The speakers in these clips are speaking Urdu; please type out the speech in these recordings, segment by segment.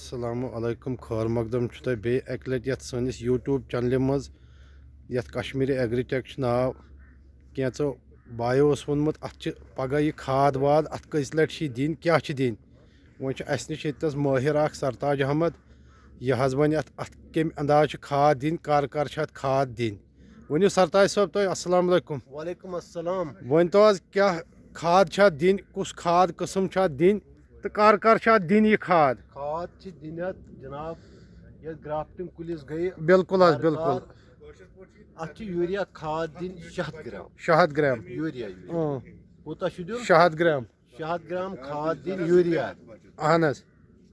السلام علیکم خیر مقدم تۄہہِ بیٚیہِ اَکہِ لَٹہِ یَتھ سٲنِس یوٗٹیوٗب چَنلہِ منٛز یَتھ کشمیٖری چھُ ناو کینٛژو بایو اوس ووٚنمُت اَتھ چھِ پَگاہ یہِ کھاد واد اَتھ کٔژِ لَٹہِ چھِ یہِ دِنۍ کیٛاہ چھِ دِنۍ؟ وۄنۍ چھِ اَسہِ نِش ییٚتہِ نَس مٲہِر اَکھ سرتاج احمد یہِ حظ وَنہِ اَتھ اَتھ کَمہِ انداز چھِ کھاد دِنۍ کَر کَر چھِ اَتھ کھاد دِنۍ۔ ؤنِو سرتاج صٲب تۄہہِ اَسلام علیکُم۔ وعلیکم السلام۔ ؤنۍتو حظ کیٛاہ کھاد چھِ اَتھ دِنۍ کُس کھاد قٕسٕم چھِ اَتھ دِنۍ؟ تہٕ کَر کَر چھِ اَتھ دِنۍ یہِ کھاد۔ کھاد چھِ دِنت جناب یتھ گرافٹنگ کُلِس گٔیہِ بِلکُل حظ کار. اَتھ چھِ یوٗریا کھاد دِنۍ شےٚ ہَتھ گرام۔ شےٚ ہَتھ گرٛام۔ یوٗریا کوٗتاہ چھُ دیُن شےٚ ہَتھ گرٛام۔ شےٚ ہَتھ گرام کھاد دِنۍ یوٗریا۔ اہن حظ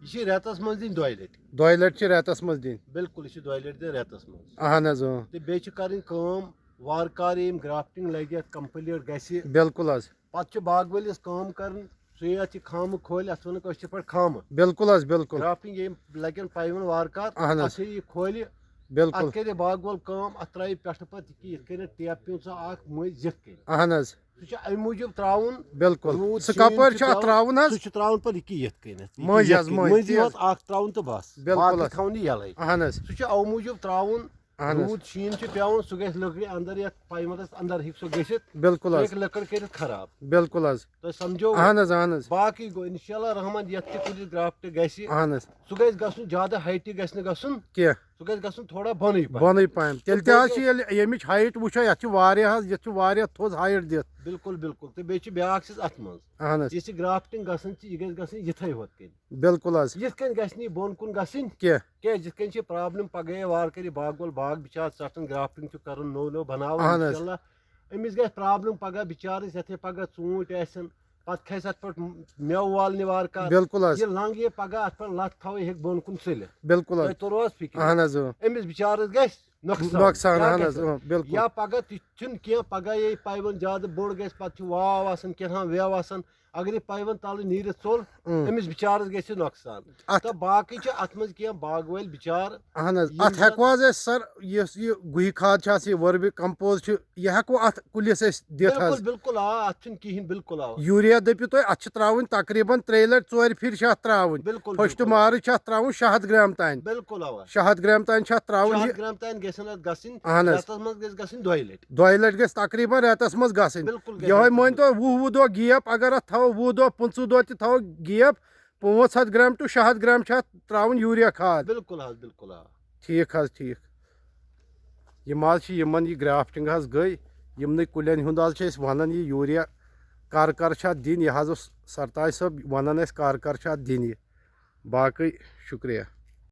یہِ چھِ رٮ۪تس منٛز دِنۍ دۄیہِ لٹہِ دۄیہِ لَٹہِ چھِ رٮ۪تَس منٛز دِنۍ بِلکُل یہِ چھِ دۄیہِ لٹہِ دِنۍ رٮ۪تس منٛز۔ اہن حظ اۭں تہٕ بیٚیہِ چھِ کَرٕنۍ کٲم وارٕ کارٕ ییٚمہِ گرافٹنگ لگہِ اَتھ کمپلیٖٹ گژھِ بِلکُل حظ پتہٕ چھُ باغ وٲلِس کٲم کَرٕنۍ سُہ یَتھ یہِ خامہٕ کھولہِ اَتھ وَنو کٲشِر پٲٹھۍ خامہٕ بِلکُل حظ بِلکُل۔ گرافٹنگ ییٚمہِ لگن پایون وارٕ کار اہن حظ. اَتھ یہِ کھولہِ بِلکُل۔ اتھ کرِ باغ وول کٲم اتھ ترٛایہِ پٮ۪ٹھٕ پتہٕ یہِ یِتھ کٔنٮ۪تھ ٹیپ پیوٚن سُہ اکھ مٔنٛزۍ یِتھ کٔنۍ۔ اہن حظ۔ سُہ چھُ امہِ موٗجوٗب تراوُن بِلکُل۔ روٗد سُہ شیٖن کَپٲرۍ چھُ اَتھ ترٛاوُن حظ؟ سُہ چھُ تراوُن پتہٕ یہِ یِتھ کٔنٮ۪تھ مٔنٛزۍ حظ مٔنٛزۍ. یوت اکھ تراوُن تہٕ بس بِلکُل باقٕے حظ. تھاوُن یہِ یَلے۔ اہن حظ۔ سُہ چھُ اَوٕ موٗجوٗب تراوُن روٗد شیٖن چھُ پیوان سُہ گژھِ لٔکرِ اندر یتھ پایمَتس اندر ہیٚکہِ سُہ گٔژھِتھ بِلکُل حظ۔ ہیٚکہِ لٔکٕر کٔرِتھ خراب۔ بِلکُل حظ۔ تۄہہِ سمجھو اہن حظ اہن حظ۔ باقٕے گوٚو اِنشاء اللہ رحمان یتھ تہِ کُلِس گرافٹ گژھِ اہن حظ۔ سُہ گژھِ گژھُن زیادٕ ہایٹہِ گژھِ نہٕ گژھُن کینٛہہ۔ سُہ گژھِ گژھُن تھوڑا بۄنٕے پہن بۄنٕے پہم۔ تیٚلہِ تہِ حظ چھِ ییٚلہِ ییٚمِچ ہایٹ وٕچھو یَتھ چھِ واریاہ حظ یَتھ چھِ واریاہ تھوٚد ہایٹ دِتھ۔ بالکل بالکل تہٕ بیٚیہِ چھِ بیاکھ چیٖز اَتھ منٛز۔ اہن حظ۔ یُس یہِ گرافٹنگ گژھان چھِ یہِ گژھِ گژھٕنۍ یِتھٕے ہوت کٔنۍ۔ بِلکُل حظ۔ یِتھ کٔنۍ گژھِ نہٕ یہِ بۄن کُن گژھٕنۍ۔ کینٛہہ۔ کیازِ یِتھ کٔنۍ چھِ پرابلِم پگہہ وارٕ کَرِ باغ وول باغ بِچار ژٹان گرافٹنگ چھُ کرُن نوٚو نوٚو بَناوُن اہن حظ. اِنشاء اللہ أمِس گژھِ پرابلِم پگہہ بِچارَس یَتھ پگہہ ژوٗنٛٹھۍ آسن۔ پَتہٕ کھسہِ اَتھ پٮ۪ٹھ میوٕ والنہِ وارٕ کار بِلکُل حظ یہِ لنٛگ یہِ پگہہ اَتھ پٮ۪ٹھ لَتھ تھاوٕنۍ ہیٚکہِ بۄن کُن ژٔلِتھ بِلکُل حظ تۄہہِ توٚرو حظ فِکر اہن حظ اۭں أمِس بِچارَس گژھِ نۄقصان نۄقصان کیٛاہ اہن حظ گژھِ؟ اۭں بِلکُل یا پگہہ تہِ چھُنہٕ کینٛہہ پگہہ یہِ پایون زیادٕ بوٚڑ گژھِ پَتہٕ چھُ واو آسان کینٛہہ ویو آسان اگر یہِ پایون تَلہٕ نیٖرِتھ ژوٚل. أمِس بِچارَس گژھِ نۄقصان تہٕ باقٕے چھِ اَتھ منٛز کینٛہہ باغ وٲلۍ بِچار اہن حظ اَتھ ہٮ۪کو حظ أسۍ سر یُس یہِ گُہہِ کھاد چھِ آسان یہِ ؤرمہِ کمپوز چھُ یہِ ہٮ۪کو اَتھ کُلِس أسۍ دِتھ حظ بِلکُل آ اَتھ چھُنہٕ کِہینۍ بِلکُل آ۔ یوٗریا دٔپِو تُہۍ اَتھ چھِ ترٛاوٕنۍ تقریٖبن ترٛیٚیہِ لَٹہِ ژورِ پھِرِ چھِ اَتھ ترٛاوٕنۍ بِلکُل فٔسٹ. مارٕچ چھِ اَتھ ترٛاوُن شےٚ ہَتھ گرٛام تانۍ بِلکُل اَوا شےٚ ہَتھ گرٛام تانۍ چھِ اَتھ ترٛاوُن یہِ گرام تانۍ گژھن اَتھ گژھٕنۍ اہن حظ. رٮ۪تس منٛز گژھِ گژھٕنۍ دۄیہِ لٹہِ دۄیہِ لَٹہِ گژھِ تقریٖبن رٮ۪تس منٛز گژھٕنۍ بِلکُل یِہوے منٛز. مٲنۍتو وُہ وُہ دۄہ گیپ اگر اَتھ تھاوو وُہ دۄہ پٕنٛژٕ دۄہ تہِ تھاوو گیپ پانٛژھ ہَتھ گرٛام ٹُو شےٚ ہَتھ گرٛام چھِ اَتھ ترٛاوٕنۍ یوٗریا کھاد۔ بِلکُل حظ بِلکُل آ ٹھیٖک حظ ٹھیٖک۔ یِم حظ چھِ یِمن یہِ گرٛافٹِنٛگ حظ گٔے یِمنٕے کُلٮ۪ن ہُنٛد حظ چھِ أسۍ وَنان یہِ یوٗریا کر کر چھِ اَتھ دِنۍ یہِ حظ اوس سرتاج صٲب وَنان اَسہِ کر کر چھِ اَتھ دِنۍ یہِ۔ باقٕے شُکریہ۔